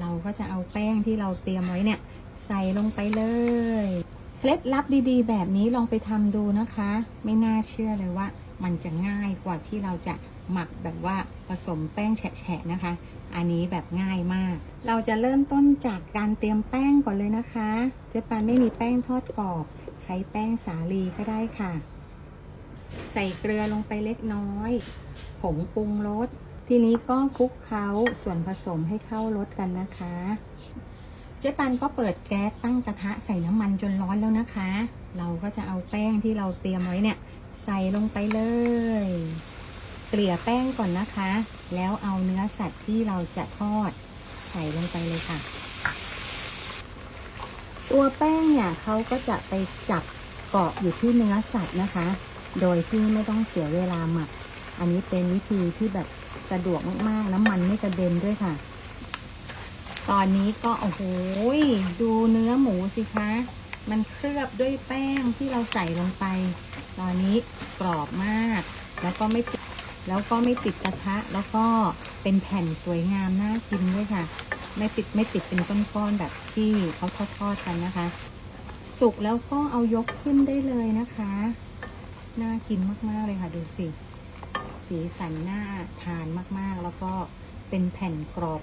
เราก็จะเอาแป้งที่เราเตรียมไว้เนี่ย ใส่ลงไปเลย เคล็ดลับดีๆ แบบนี้ลองไปทำดูนะคะ ไม่น่าเชื่อเลยว่า มันจะง่ายกว่าที่เราจะหมักแบบว่าผสมแป้งแฉะๆนะคะ อันนี้แบบง่ายมาก เราจะเริ่มต้นจากการเตรียมแป้งก่อนเลยนะคะเจ๊ปันไม่มีแป้งทอดกรอบใช้แป้งสาลีก็ได้ค่ะ ใส่เกลือลงไปเล็กน้อย ผงปรุงรส ทีนี้ก็คลุกเคล้าส่วนผสมให้เข้ารสกันนะคะ เจ๊ปันก็เปิดแก๊สตั้งกระทะใส่น้ำมันจนร้อนแล้วนะคะ เราก็จะเอาแป้งที่เราเตรียมไว้เนี่ย ใส่ลงไปเลย เกลี่ยแป้งก่อนนะคะ แล้วเอาเนื้อสัตว์ที่เราจะทอด ใส่ลงไปเลยค่ะ ตัวแป้งเนี่ยเขาก็จะไปจับเกาะอยู่ที่เนื้อสัตว์นะคะ โดยที่ไม่ต้องเสียเวลาหมัก อันนี้เป็นวิธีที่แบบ สะดวกมากๆ น้ำมันไม่กระเด็นด้วยค่ะ ตอนนี้ก็โอ้โหดูเนื้อหมูสิคะ มันเคลือบด้วยแป้งที่เราใส่ลงไป ตอนนี้กรอบมาก แล้วก็ไม่ติดแล้วก็ไม่ติดกระทะ แล้วก็เป็นแผ่นสวยงามน่ากินด้วยค่ะ ไม่ติดไม่ติดเป็นก้อนๆแบบที่เขาทอดๆกันนะคะ สุกแล้วก็เอายกขึ้นได้เลยนะคะ น่ากินมากๆเลยค่ะดูสิ สีสันน่าทานมากๆ แล้วก็เป็นแผ่นกรอบ